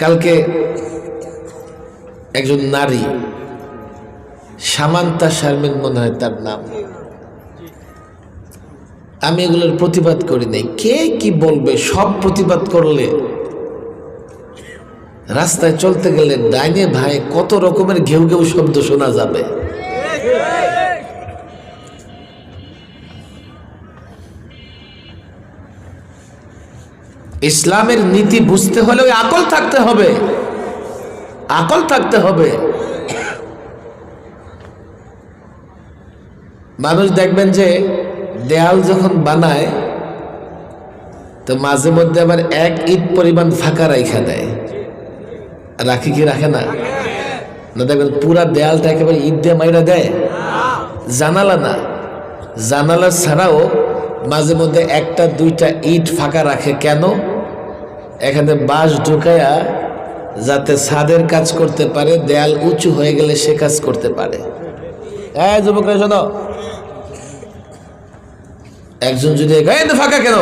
কালকে একজন নারী সামান্তা শারমিন মনে হয় তার নাম। আমি এগুলোর প্রতিবাদ করি নাই। কে কি বলবে? সব প্রতিবাদ করলে রাস্তায় চলতে গেলে ডাইনে ভাই কত রকমের ঘেউ ঘেউ শব্দ শোনা যাবে। ইসলামের নীতি বুঝতে হলে ওই আকল থাকতে হবে। আকল থাকতে হবে। মানুষ দেখবেন যে দেয়াল যখন বানায়, তো মাঝে মধ্যে আবার এক ঈদ পরিমাণ ফাঁকা রাইখা দেয়। রাখি কি রাখে না? না দেখবেন পুরা দেয়ালটা একেবারে ঈদ দিয়ে মাইরা দেয়। জানালা না। জানালা ছাড়াও মাঝে মধ্যে একটা, দুইটা ইট ফাঁকা রাখে। কেন? এখানে বাঁশ ঢুকায়া যাতে ছাদের কাজ করতে পারে, দেয়াল উঁচু হয়ে গেলে সে কাজ করতে পারে। হ্যাঁ যুবকরা শোনো। একজন যদি ফাঁকা কেন?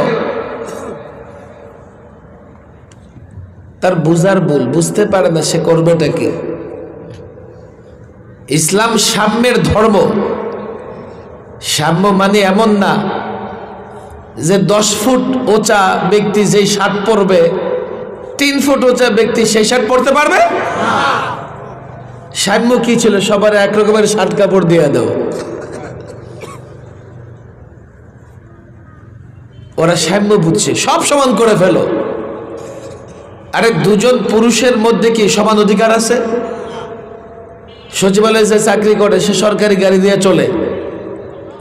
তার বুঝার ভুল, বুঝতে পারে না সে করবেটা কি। ইসলাম সাম্যের ধর্ম। সাম্য মানে এমন না যে দশ ফুট ওচা ব্যক্তি যেই শার্ট পরবে তিন ফুট ওচা ব্যক্তি সেই শার্ট পরতে পারবে? সাম্য কি ছিল, সবার এক রকমের শার্ট কাপড় দিয়ে দাও। ওরা সাম্য বুঝছে, সব সমান করে ফেলো। আরে দুজন পুরুষের মধ্যে কি সমান অধিকার আছে? সচিবালয়ে যে চাকরি করে, সে সরকারি গাড়ি দিয়ে চলে।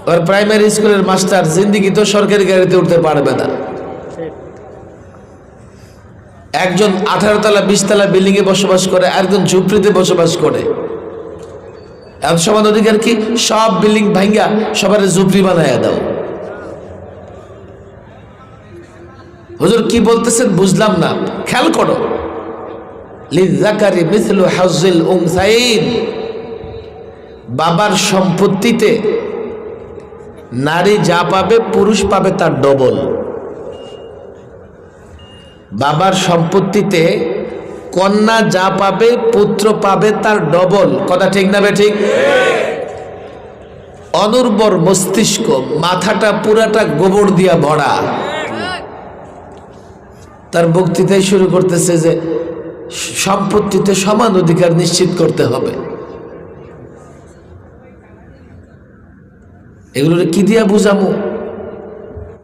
ওর প্রাইমারি স্কুলের মাস্টার জিন্দিগি তো সরকারি গাড়িতে উঠতে পারবে না। একজন আঠারো তলা, বিশ তলা বিল্ডিং এ বসবাস করে একজন ঝুপড়িতে বসবাস করে। এত সমান অধিকার কি? সব বিল্ডিং ভাঙ্গা সবার ঝুপড়ি বানাইয়া দাও। হুজুর কি বলতেছেন বুঝলাম না। খেয়াল করো। বাবার সম্পত্তিতে নারী যা পাবে, পুরুষ পাবে তার ডবল বাবার সম্পত্তিতে কন্যা যা পাবে, পুত্র পাবে তার ডবল। কথা ঠিক না ঠিক? অনুর্বর মস্তিষ্ক, মাথাটা পুরাটা গোবর দিয়া ভরা। তার বক্তৃতাই শুরু করতেছে যে, সম্পত্তিতে সমান অধিকার নিশ্চিত করতে হবে। এগুলো কি দিয়া বুঝামো?